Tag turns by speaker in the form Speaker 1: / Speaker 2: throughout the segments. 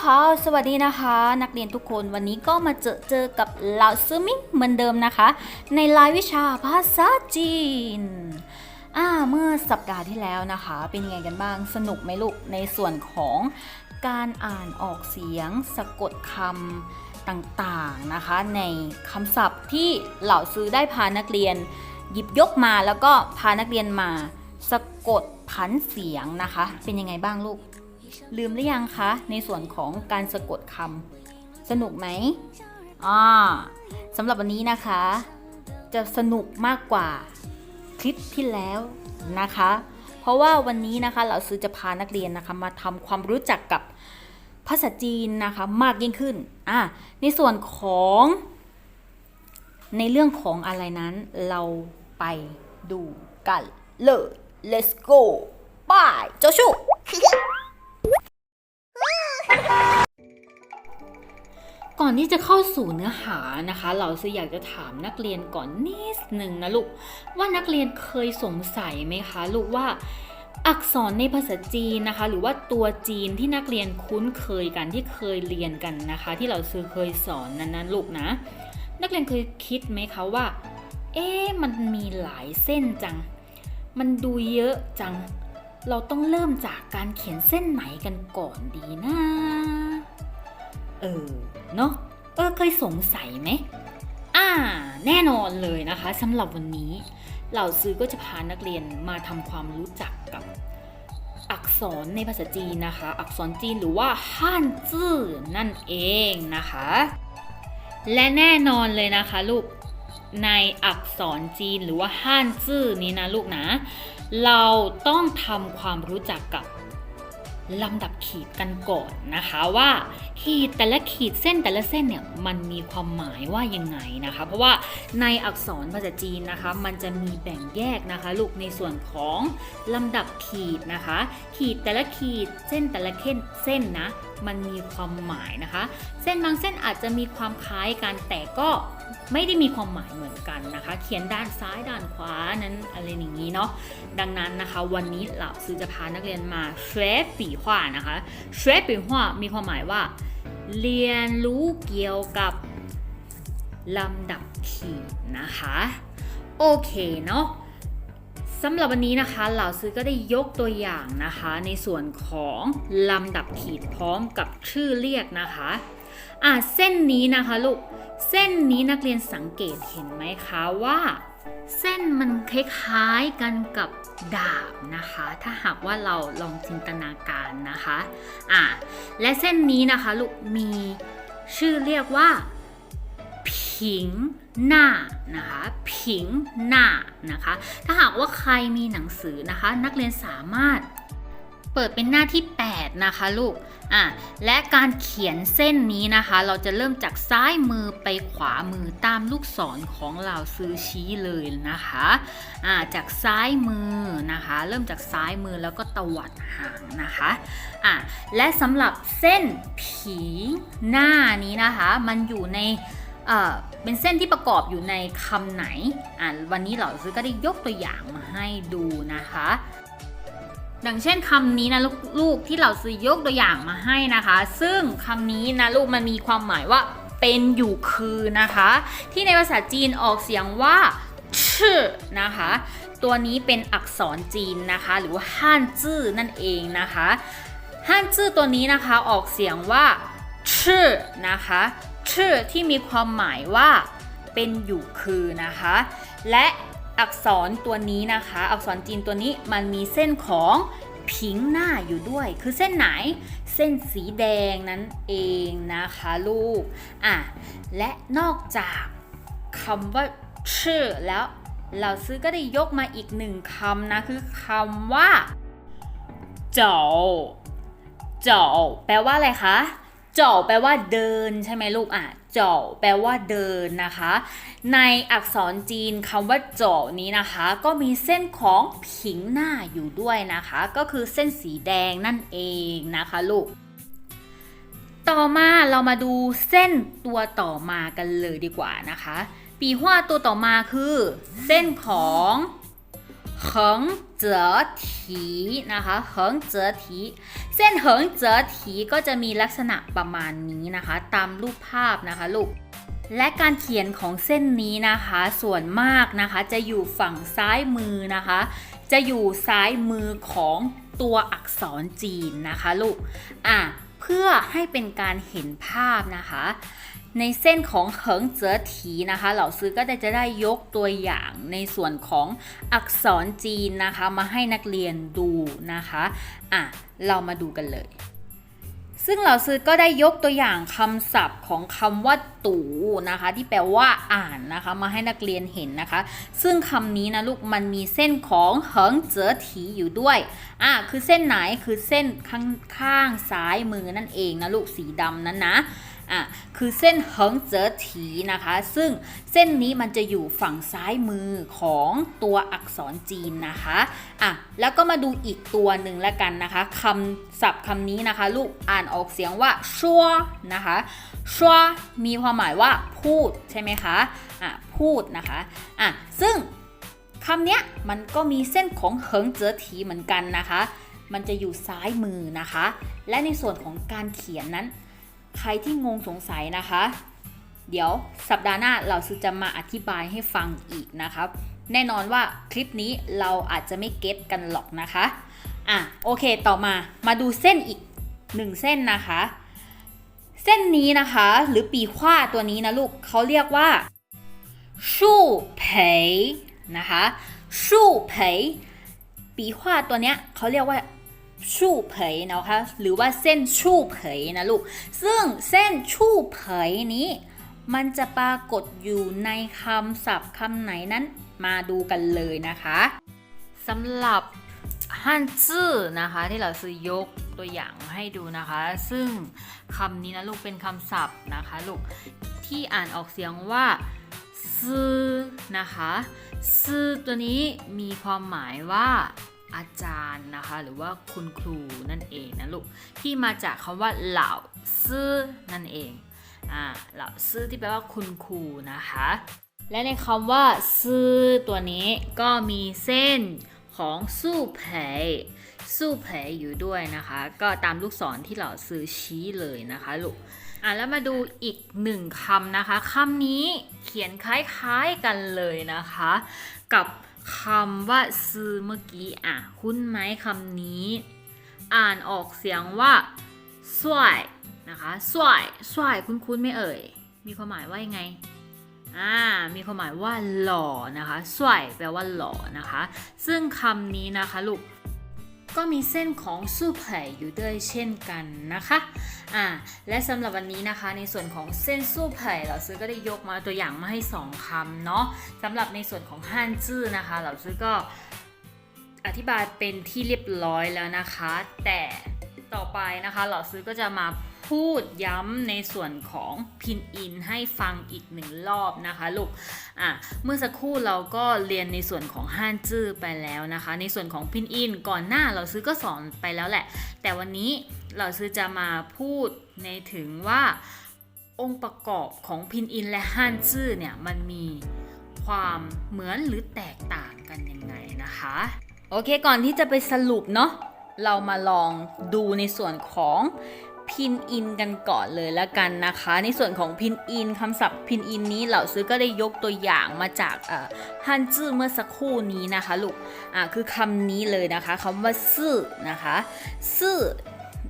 Speaker 1: ตาเจี้ยฮาวสวัสดีนะคะ นักเรียนทุกคนวันนี้ก็มาเจอเจอกับเหล่าซื้อมิงเหมือนเดิมนะคะ ในรายวิชาภาษาจีนอ่าเมื่อสัปดาห์ที่แล้วนะคะ เป็นยังไงกันบ้างสนุกไหมลูกในส่วนของการอ่านออกเสียง สะกดคำต่างๆนะคะ ในคำศัพท์ที่เหล่าซื้อได้พานักเรียน หยิบยกมาแล้วก็พานักเรียนมา สะกดผันเสียงนะคะ เป็นยังไงบ้างลูก ลืมหรือยังคะ ในส่วนของการสะกดคำสนุกไหมอ่าสำหรับวันนี้นะคะ จะสนุกมากกว่าคลิปที่แล้วนะคะ เพราะว่าวันนี้นะคะเราซื้อจะพานักเรียนนะคะมาทำความรู้จักกับภาษาจีนนะคะมากยิ่งขึ้นอะในส่วนของในเรื่องของอะไรนั้นเราไปดูกันเลย let's go ไปโจชู ก่อนที่จะเข้าสู่เนื้อหานะคะ เราซื้ออยากจะถามนักเรียนก่อนนิดหนึ่งนะลูกว่านักเรียนเคยสงสัยไหมคะลูกว่าอักษรในภาษาจีนนะคะ หรือว่าตัวจีนที่นักเรียนคุ้นเคยกันที่เคยเรียนกันนะคะ ที่เราซื้อเคยสอนนั้นนะลูกนะ นักเรียนเคยคิดไหมคะว่า เอ๊ะมันมีหลายเส้นจัง มันดูเยอะจัง เราต้องเริ่มจากการเขียนเส้นไหนกันก่อนดีนะ เออ เนาะเออเคยสงสัยไหมอ่า แน่นอนเลยนะคะสำหรับวันนี้ เหล่าซื้อก็จะพานักเรียนมาทำความรู้จักกับอักษรในภาษาจีนนะคะ อักษรจีนหรือว่าฮั่นจื่อนั่นเองนะคะ และแน่นอนเลยนะคะลูกในอักษรจีนหรือว่าฮั่นจื่อนี้นะลูกนะ เราต้องทำความรู้จักกับ ลำดับขีดกันก่อนนะคะว่า ขีดแต่ละขีดเส้นแต่ละเส้นเนี่ยมันมีความหมายว่ายังไงนะคะ เพราะว่าในอักษรภาษาจีนนะคะ มันจะมีแบ่งแยกนะคะ ลูกในส่วนของลำดับขีดนะคะ ขีดแต่ละขีดเส้นแต่ละเส้นเส้นนะมันมีความหมายนะคะ เส้นบางเส้นอาจจะมีความคล้ายกันแต่ก็ ไม่ได้มีความหมายเหมือนกันนะคะ เขียนด้านซ้ายด้านขวานั้นอะไรอย่างนี้เนาะดังนั้นนะคะ วันนี้เราซื้อจะพานักเรียนมาเชฟปีหว่านะคะเชฟปีหว่ามีความหมายว่า เรียนรู้เกี่ยวกับลำดับขีดนะคะ โอเคเนาะสำหรับวันนี้นะคะเหล่าซื้อก็ได้ยกตัวอย่างนะคะ ในส่วนของลำดับขีดพร้อมกับชื่อเรียกนะคะ อะเส้นนี้นะคะลูก เส้นนี้นักเรียนสังเกตเห็นไหมคะว่า เส้นมันคล้ายๆกันกับดาบนะคะ ถ้าหากว่าเราลองจินตนาการนะคะอะและเส้นนี้นะคะลูกมีชื่อเรียกว่า ผิงหน้านะคะผิงหน้านะคะ ถ้าหากว่าใครมีหนังสือนะคะ นักเรียนสามารถ เปิดเป็นหน้าที่ 8 นะคะลูก อะ และการเขียนเส้นนี้นะคะ เราจะเริ่มจากซ้ายมือไปขวามือตามลูกศรของเราซื้อชี้เลยนะคะ อ่า จากซ้ายมือนะคะ เริ่มจากซ้ายมือแล้วก็ตวัดหางนะคะ อะ และสำหรับเส้นผีหน้านี้นะคะ มันอยู่ในเอ่อเป็นเส้นที่ประกอบอยู่ในคำไหน อ่าวันนี้เราซื้อก็ได้ยกตัวอย่างมาให้ดูนะคะ ดังเช่นคำนี้นะลูกที่เราซื้อยกตัวอย่างมาให้นะคะ ซึ่งคำนี้นะลูกมันมีความหมายว่าเป็นอยู่คือนะคะ ที่ในภาษาจีนออกเสียงว่าชื่อนะคะ ตัวนี้เป็นอักษรจีนนะคะ หรือว่าฮั่นจื้อนั่นเองนะคะฮั่นจื้อตัวนี้นะคะออกเสียงว่าชื่อนะคะชื่อที่มีความหมายว่าเป็นอยู่คือนะคะ และ อักษรตัวนี้นะคะ อักษรจีนตัวนี้มันมีเส้นของผิงหน้าอยู่ด้วย คือเส้นไหน เส้นสีแดงนั่นเองนะคะลูก อะ และนอกจากคำว่าชื่อแล้วเราซื้อก็ได้ยกมาอีกหนึ่งคำนะ คือคำว่าเจ้าเจ้าแปลว่าอะไรคะ เจ้าแปลว่าเดินใช่ไหมลูกอะเจ้าแปลว่าเดินนะคะ ในอักษรจีนคำว่าเจ้านี้นะคะ ก็มีเส้นของผิงหน้าอยู่ด้วยนะคะ ก็คือเส้นสีแดงนั่นเองนะคะลูก ต่อมาเรามาดูเส้นตัวต่อมากันเลยดีกว่านะคะ ปีหัวตัวต่อมาคือ เส้นของเขิง เจ๋อถีนะคะเหิงเจ๋อถีเส้นเหิงเจ๋อถีก็จะมีลักษณะประมาณนี้นะคะ ตามรูปภาพนะคะลูกและการเขียนของเส้นนี้นะคะ ส่วนมากนะคะจะอยู่ฝั่งซ้ายมือนะคะ จะอยู่ซ้ายมือของตัวอักษรจีนนะคะลูกอะเพื่อให้เป็นการเห็นภาพนะคะ ในเส้นของเหิงเจ๋อถีนะคะ เหล่าซื้อก็จะได้ยกตัวอย่างในส่วนของอักษรจีนนะคะ มาให้นักเรียนดูนะคะอะเรามาดูกันเลย ซึ่งเหล่าซื้อก็ได้ยกตัวอย่างคำศัพท์ของคำว่าตู่นะคะ ที่แปลว่าอ่านนะคะ มาให้นักเรียนเห็นนะคะ ซึ่งคำนี้นะลูกมันมีเส้นของเหิงเจ๋อถีอยู่ด้วยอะคือเส้นไหนคือเส้นข้างข้างซ้ายมือนั่นเองนะลูกสีดำนั้นนะ อะคือเส้นเหิงเจ๋อถีนะคะ ซึ่งเส้นนี้มันจะอยู่ฝั่งซ้ายมือของตัวอักษรจีนนะคะอะแล้วก็มาดูอีกตัวหนึ่งแล้วกันนะคะคำศัพท์คำนี้นะคะ ลูกอ่านออกเสียงว่าชัวนะคะชัวมีความหมายว่าพูดใช่ไหมคะอะพูดนะคะอะซึ่งคำเนี้ยมันก็มีเส้นของเหิงเจ๋อถีเหมือนกันนะคะ มันจะอยู่ซ้ายมือนะคะ และในส่วนของการเขียนนั้น ใครที่งงสงสัยนะคะ เดี๋ยวสัปดาห์หน้าเราจะมาอธิบายให้ฟังอีกนะครับ แน่นอนว่าคลิปนี้เราอาจจะไม่เก็ตกันหรอกนะคะ อะโอเคต่อมามาดูเส้นอีกหนึ่งเส้นนะคะ เส้นนี้นะคะหรือปีขว้าตัวนี้นะลูกเขาเรียกว่าชู่เผยนะคะชู่เผยปีขว้าตัวเนี้ยเขาเรียกว่า ชู่เผยนะคะหรือว่าเส้นชู่เผยนะลูก ซึ่งเส้นชู่เผยนี้ มันจะปรากฏอยู่ในคำศัพท์คำไหนนั้น มาดูกันเลยนะคะสำหรับฮันจื้อนะคะที่เราซื้อยกตัวอย่างให้ดูนะคะ ซึ่งคำนี้นะลูกเป็นคำศัพท์นะคะลูกที่อ่านออกเสียงว่าซื้อนะคะซื้อตัวนี้มีความหมายว่า อาจารย์นะคะ หรือว่าคุณครูนั่นเองนะลูกที่มาจากคำว่าเหล่าซื่อนั่นเองอ่าเหล่าซื่อที่แปลว่าคุณครูนะคะ และในคำว่า ซื่อตัวนี้ก็มีเส้นของสู้เผยสู้เผยอยู่ด้วยนะคะ ก็ตามลูกศรที่เราซื้อชี้เลยนะคะลูกอะแล้วมาดูอีกหนึ่งคำนะคะคำนี้เขียนคล้ายๆกันเลยนะคะ กับ คำว่าซื้อเมื่อกี้อะ คุ้นไหมคำนี้ อ่านออกเสียงว่าสวยนะคะสวยสวยคุ้นๆไม่เอ่ย มีความหมายว่ายังไงอ่ามีความหมายว่าหล่อนะคะสวยแปลว่าหล่อนะคะ ซึ่งคำนี้นะคะลูก ก็มีเส้นของสู้ไผ่อยู่ด้วยเช่นกันนะคะอ่าและสำหรับวันนี้นะคะ ในส่วนของเส้นสู้ไผ่เราซื้อก็ได้ยกมาตัวอย่างมาให้ 2คำเนาะสำหรับในส่วนของฮั่นจื้อนะคะ เราซื้อก็อธิบายเป็นที่เรียบร้อยแล้วนะคะ แต่ต่อไปนะคะ เราซื้อก็จะมา พูดย้ำในส่วนของพินอินให้ฟังอีกหนึ่งรอบนะคะลูกอะเมื่อสักครู่เราก็เรียนในส่วนของฮั่นจื้อไปแล้วนะคะ ในส่วนของพินอินก่อนหน้าเราซื้อก็สอนไปแล้วแหละ แต่วันนี้เราซื้อจะมาพูดในถึงว่าองค์ประกอบของพินอินและฮั่นจื้อเนี่ยมันมีความเหมือนหรือแตกต่างกันยังไงนะคะ โอเคก่อนที่จะไปสรุปเนาะเรามาลองดูในส่วนของ พินอินกันก่อนเลยแล้วกันนะคะ ในส่วนของพินอินคำศัพท์พินอินนี้เหล่าซื้อก็ได้ยกตัวอย่างมาจากฮันจื้อเมื่อสักครู่นี้นะคะลูกอ่าคือคำนี้เลยนะคะคำว่าซื่อนะคะซื่อ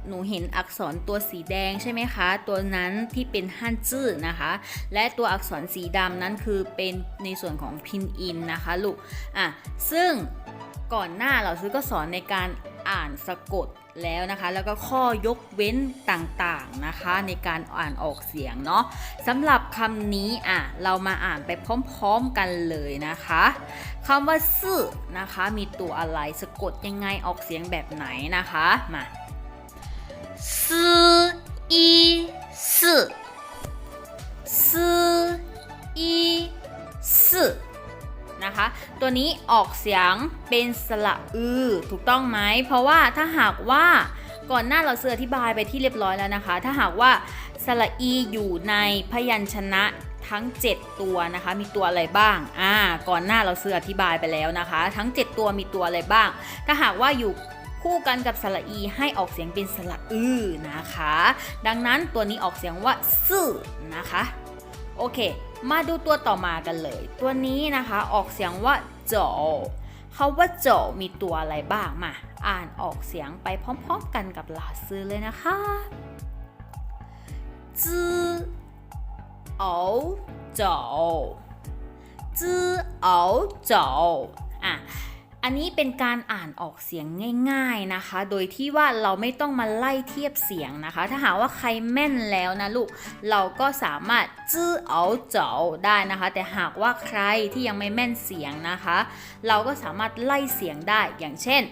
Speaker 1: หนูเห็นอักษรตัวสีแดงใช่ไหมคะ ตัวนั้นที่เป็นฮันจื้อนะคะ และตัวอักษรสีดำนั้นคือเป็นในส่วนของพินอินนะคะลูกอะซึ่ง ก่อนหน้าเราซื้อก็สอนในการอ่านสะกดแล้วนะคะ แล้วก็ข้อยกเว้นต่างๆนะคะ ในการอ่านออกเสียงเนาะสำหรับคำนี้อะเรามาอ่านไปพร้อมๆกันเลยนะคะคำว่าซื่อนะคะ มีตัวอะไรสะกดยังไงออกเสียงแบบไหนนะคะมาซื่ออีซื่อซื่ออีซื่อ นะคะ ตัวนี้ออกเสียงเป็นสระอือถูกต้องไหม เพราะว่าถ้าหากว่าก่อนหน้าเราเสืออธิบายไปที่เรียบร้อยแล้วนะคะ ถ้าหากว่าสระอีอยู่ในพยัญชนะทั้ง 7 ตัวนะคะ มีตัวอะไรบ้าง อ่า ก่อนหน้าเราซื้ออธิบายไปแล้วนะคะ ทั้ง 7 ตัวมีตัวอะไรบ้าง ถ้าหากว่าอยู่คู่กันกับสระอีให้ออกเสียงเป็นสระอือนะคะ ดังนั้นตัวนี้ออกเสียงว่าซื่อนะคะ โอเค มาดูตัวต่อมากันเลย ตัวนี้นะคะออกเสียงว่าโจเขาว่าโจมีตัวอะไรบ้างมา อ่านออกเสียงไปพร้อมๆกันกับลาซือเลยนะคะจื้อเอโจจื้ออโจอะ อันนี้เป็นการอ่านออกเสียงง่ายๆนะคะ โดยที่ว่าเราไม่ต้องมาไล่เทียบเสียงนะคะ ถ้าหากว่าใครแม่นแล้วนะลูก เราก็สามารถจื้อเอาเจาได้นะคะ แต่หากว่าใครที่ยังไม่แม่นเสียงนะคะ เราก็สามารถไล่เสียงได้อย่างเช่น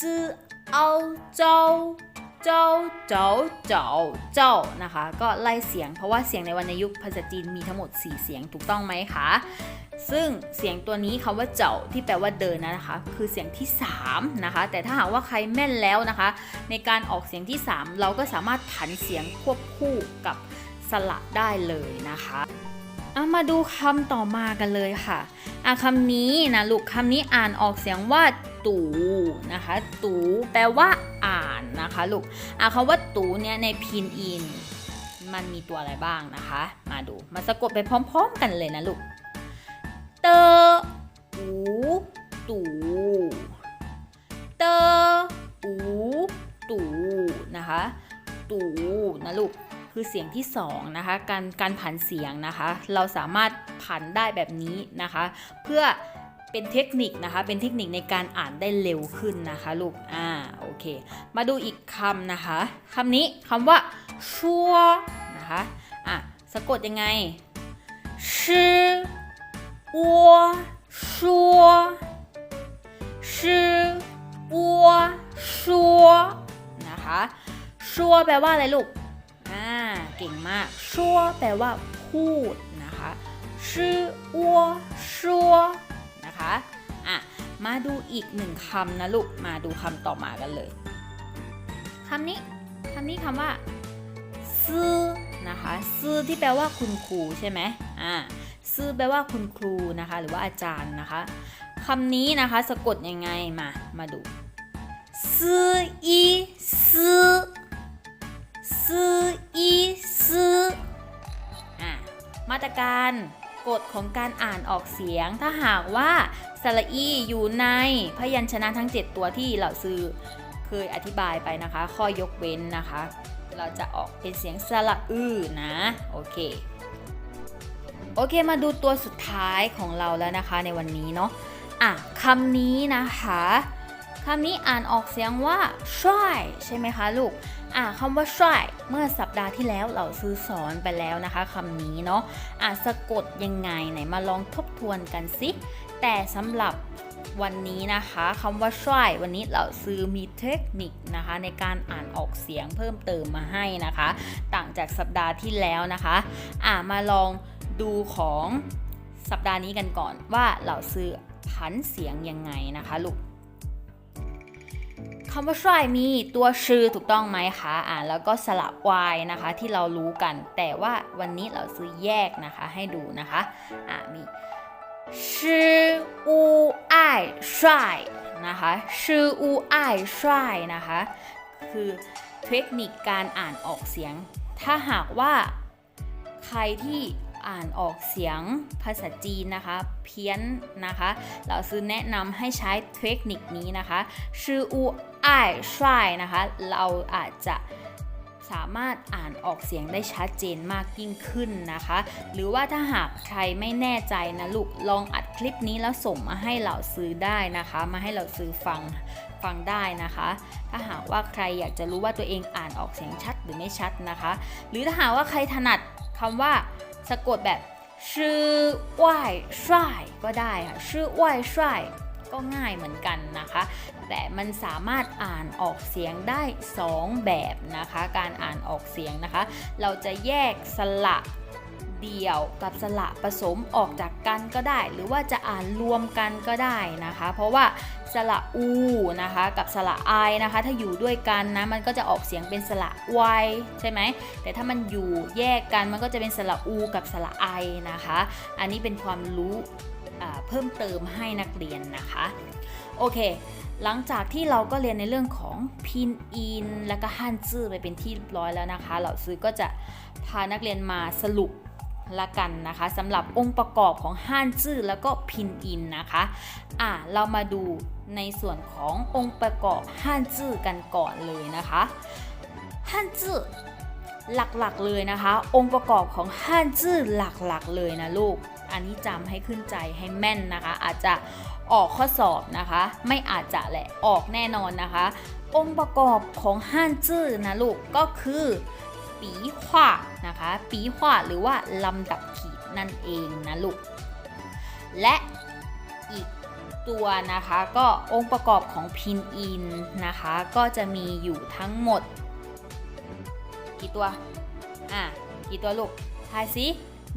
Speaker 1: จื้อเอาเจาเจ้าเจ้าเจ้าเจ้านะคะ ก็ไล่เสียงเพราะว่าเสียงในวรรณยุกต์ภาษาจีนมีทั้งหมด 4 เสียงถูกต้องไหมคะ ซึ่งเสียงตัวนี้คำว่าเจ้าที่แปลว่าเดินนะคะ คือเสียงที่3นะคะ แต่ถ้าหากว่าใครแม่นแล้วนะคะ ในการออกเสียงที่ 3 เราก็สามารถผันเสียงควบคู่กับสระได้เลยนะคะเอามาดูคำต่อมากันเลยค่ะอะคำนี้นะลูกคำนี้อ่านออกเสียงว่าตูนะคะ ตูแปลว่าอ่านนะคะลูกอะคำว่าตูเนี่ยในพินอิน มันมีตัวอะไรบ้างนะคะ มาดูมาสะกดไปพร้อม ๆ กันเลยนะลูก เตออูตูเตออูตูนะคะตูนะลูกคือเสียงที่สองนะคะการการผันเสียงนะคะ เราสามารถผันได้แบบนี้นะคะ เพื่อเป็นเทคนิคนะคะ เป็นเทคนิคในการอ่านได้เร็วขึ้นนะคะลูก อ่า โอเค มาดูอีกคำนะคะ คำนี้คำว่าชัวนะคะ อะ สะกดยังไงชื่อ 我说是我说นะคะชัวแปลว่าอะไรลูก อ่า เก่งมากชัวแปลว่าพูดนะคะชื่อ我说นะคะ อ่ะ มาดูอีกหนึ่งคำนะลูก มาดูคำต่อมากันเลย คำนี้ คำนี้คำว่า ซื้อนะคะ ซื้อที่แปลว่าคุณครูใช่ไหมอ่า ซื่อแปลว่าคุณครูนะคะ หรือว่าอาจารย์นะคะคำนี้นะคะสะกดยังไงมา มาดูซื่ออีซื่อซื่ออีซื่ออะมาตรการกฎของการอ่านออกเสียง ถ้าหากว่าสระอีอยู่ในพยัญชนะทั้ง 7 ตัวที่เหล่าซื้อเคยอธิบายไปนะคะ ข้อยกเว้นนะคะ เราจะออกเป็นเสียงสระอือนะ โอเค โอเคมาดูตัวสุดท้ายของเราแล้วนะคะในวันนี้เนาะอะคำนี้นะคะคำนี้อ่านออกเสียงว่าช่วยใช่ไหมคะลูกอะคำว่าช่วยเมื่อสัปดาห์ที่แล้วเราซื้อสอนไปแล้วนะคะคำนี้เนาะอะสะกดยังไงไหนมาลองทบทวนกันสิแต่สำหรับวันนี้นะคะคำว่าช่วยวันนี้เราซื้อมีเทคนิคนะคะ ในการอ่านออกเสียงเพิ่มเติมมาให้นะคะ ต่างจากสัปดาห์ที่แล้วนะคะ อะมาลอง ดูของสัปดาห์นี้กันก่อนว่าเราซื้อผันเสียงยังไงนะคะลูกคำว่าช่วยมีตัวชื่อถูกต้องไหมคะอ่านแล้วก็สระวายนะคะที่เรารู้กัน แต่ว่าวันนี้เราซื้อแยกนะคะให้ดูนะคะอ่ามีชื่ออูไอช่วยนะคะชื่ออูไอช่วยนะคะคือเทคนิคการอ่านออกเสียง ถ้าหากว่าใครที่ อ่านออกเสียงภาษาจีนนะคะ เพี้ยนนะคะเราซื้อแนะนำให้ใช้เทคนิคนี้นะคะชื่ออูไอช่วยนะคะ เราอาจจะสามารถอ่านออกเสียงได้ชัดเจนมากยิ่งขึ้นนะคะ หรือว่าถ้าหากใครไม่แน่ใจนะลูกลองอัดคลิปนี้แล้วส่งมาให้เราซื้อได้นะคะ มาให้เราซื้อฟังฟังได้นะคะ ถ้าหากว่าใครอยากจะรู้ว่าตัวเองอ่านออกเสียงชัดหรือไม่ชัดนะคะ หรือถ้าหากว่าใครถนัดคำว่า สะกดแบบชื่อว่ายช่วยก็ได้ค่ะชื่อว่ายช่วยก็ง่ายเหมือนกันนะคะ แต่มันสามารถอ่านออกเสียงได้ 2 แบบนะคะ การอ่านออกเสียงนะคะ เราจะแยกสระ เดี่ยวกับสระผสมออกจากกันก็ได้ หรือว่าจะอ่านรวมกันก็ได้นะคะ เพราะว่าสระอูนะคะกับสระไอนะคะ ถ้าอยู่ด้วยกันนะมันก็จะออกเสียงเป็นสระไวใช่ไหมแต่ถ้ามันอยู่แยกกันมันก็จะเป็นสระอูกับสระไอนะคะ อันนี้เป็นความรู้เพิ่มเติมให้นักเรียนนะคะโอเคหลังจากที่เราก็เรียนในเรื่องของพินอิน แล้วก็ฮั่นจื้อไปเป็นที่เรียบร้อยแล้วนะคะ เหล่าซื้อก็จะพานักเรียนมาสรุป ละกันนะคะสำหรับองค์ประกอบของฮั่นจื้อแล้วก็พินอินนะคะอะเรามาดูในส่วนขององค์ประกอบฮั่นจื้อกันก่อนเลยนะคะฮั่นจื้อหลักๆเลยนะคะ องค์ประกอบของฮั่นจื้อหลักๆเลยนะลูก อันนี้จำให้ขึ้นใจให้แม่นนะคะ อาจจะออกข้อสอบนะคะ ไม่อาจจะแหละออกแน่นอนนะคะ องค์ประกอบของฮั่นจื้อนะลูกก็คือ ปีหวานะคะ ปีหวาหรือว่าลำดับขีดนั่นเองนะลูก และอีกตัวนะคะก็องค์ประกอบของพินอินนะคะ ก็จะมีอยู่ทั้งหมด กี่ตัว อะ กี่ตัวลูกทายสิ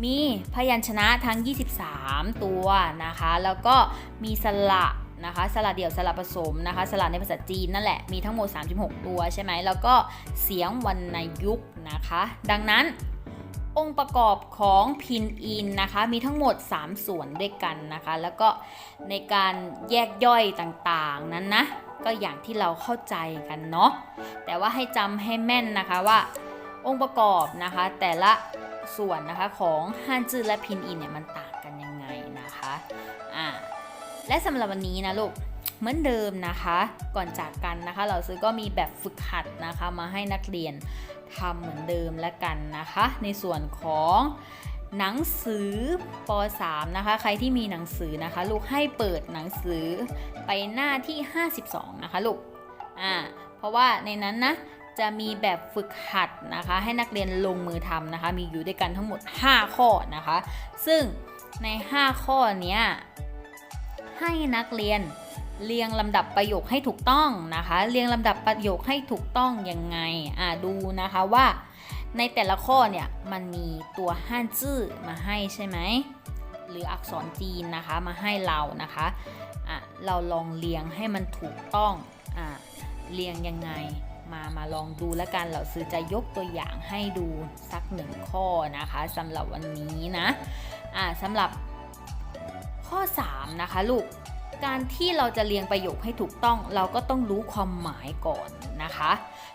Speaker 1: มีพยัญชนะทั้ง 23 ตัวนะคะ แล้วก็มีสระ นะคะสระเดี่ยวสระผสมนะคะสระในภาษาจีนนั่นแหละมีทั้งหมด 36 ตัวใช่ไหมแล้วก็เสียงวรรณยุกต์นะคะ ดังนั้นองค์ประกอบของพินอินนะคะมีทั้งหมด 3 ส่วนด้วยกันนะคะ แล้วก็ในการแยกย่อยต่างๆนั้นนะก็อย่างที่เราเข้าใจกันเนาะแต่ว่าให้จำให้แม่นนะคะว่าองค์ประกอบนะคะแต่ละส่วนนะคะของฮันจือและพินอินเนี่ยมันต่าง และสำหรับวันนี้นะลูกเหมือนเดิมนะคะ ก่อนจากกันนะคะ เราซื้อก็มีแบบฝึกหัดนะคะ มาให้นักเรียนทำเหมือนเดิมแล้วกันนะคะ ในส่วนของหนังสือป .3 นะคะ ใครที่มีหนังสือนะคะ ลูกให้เปิดหนังสือไปหน้าที่ 52 นะคะลูกอ่าเพราะว่าในนั้นนะจะมีแบบฝึกหัดนะคะ ให้นักเรียนลงมือทำนะคะ มีอยู่ด้วยกันทั้งหมด 5 ข้อนะคะ ซึ่งใน 5 ข้อเนี้ย ให้นักเรียนเรียงลำดับประโยคให้ถูกต้องนะคะ เรียงลำดับประโยคให้ถูกต้องยังไงอ่าดูนะคะว่าในแต่ละข้อเนี่ยมันมีตัวฮั่นจื้อมาให้ใช่ไหมหรืออักษรจีนนะคะมาให้เรานะคะอะเราลองเรียงให้มันถูกต้องอะเรียงยังไงมามาลองดูแล้วกันเราซื้อจะยกตัวอย่างให้ดูสักหนึ่งข้อนะคะสำหรับวันนี้นะอ่าสำหรับ ข้อ 3 นะคะลูก การที่เราจะเรียงประโยคให้ถูกต้อง เราก็ต้องรู้ความหมายก่อนนะคะ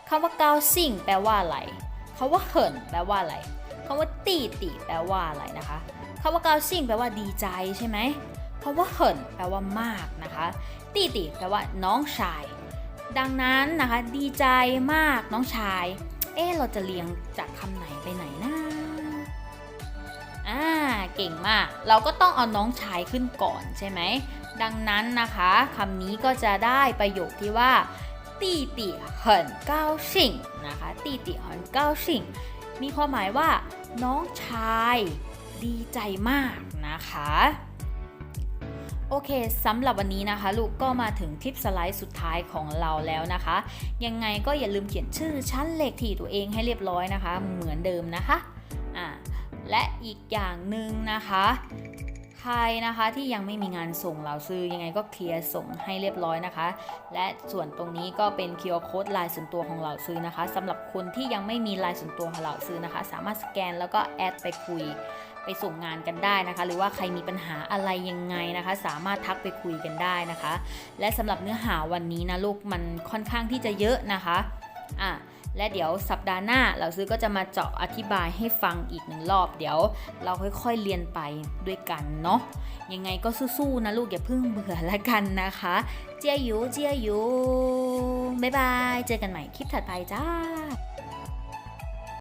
Speaker 1: คำว่าเกาซิ่งแปลว่าอะไรคำว่าเหินแปลว่าอะไรคำว่าตีตีแปลว่าอะไรนะคะคำว่าเกาซิ่งแปลว่าดีใจใช่ไหมคำว่าเหินแปลว่ามากนะคะตีตีแปลว่าน้องชาย ดังนั้นนะคะ ดีใจมากน้องชาย เอ๊เราจะเรียงจากคำไหนไปไหนนะ เก่งมาก เราก็ต้องเอาน้องชายขึ้นก่อนใช่ไหม ดังนั้นนะคะคำนี้ก็จะได้ประโยคที่ว่าตีตีเหินก้าชิงนะคะตีตีเหินก้าชิงมีความหมายว่า น้องชายดีใจมากนะคะโอเคสำหรับวันนี้นะคะ ลูกก็มาถึงคลิปสไลด์สุดท้ายของเราแล้วนะคะ ยังไงก็อย่าลืมเขียนชื่อชั้นเลขที่ตัวเองให้เรียบร้อยนะคะ เหมือนเดิมนะคะ และอีกอย่างหนึ่งนะคะ ใครนะคะที่ยังไม่มีงานส่งเราซื้อยังไงก็เคลียร์ส่งให้เรียบร้อยนะคะ และส่วนตรงนี้ก็เป็น QR Code ลายส่วนตัวของเราซื้อนะคะสำหรับคนที่ยังไม่มีลายส่วนตัวของเราซื้อนะคะ สามารถสแกนแล้วก็แอดไปคุยไปส่งงานกันได้นะคะ หรือว่าใครมีปัญหาอะไรยังไงนะคะ สามารถทักไปคุยกันได้นะคะ และสำหรับเนื้อหาวันนี้นะลูกมันค่อนข้างที่จะเยอะนะคะอะ และเดี๋ยวสัปดาห์หน้าเราซื้อก็จะมาเจาะอธิบายให้ฟังอีกหนึ่งรอบ เดี๋ยวเราค่อยๆเรียนไปด้วยกันเนาะยังไงก็สู้ๆนะลูกอย่าเพิ่งเบื่อละกันนะคะ เจียยูเจียยูบ๊ายบาย เจอกันใหม่คลิปถัดไปจ้า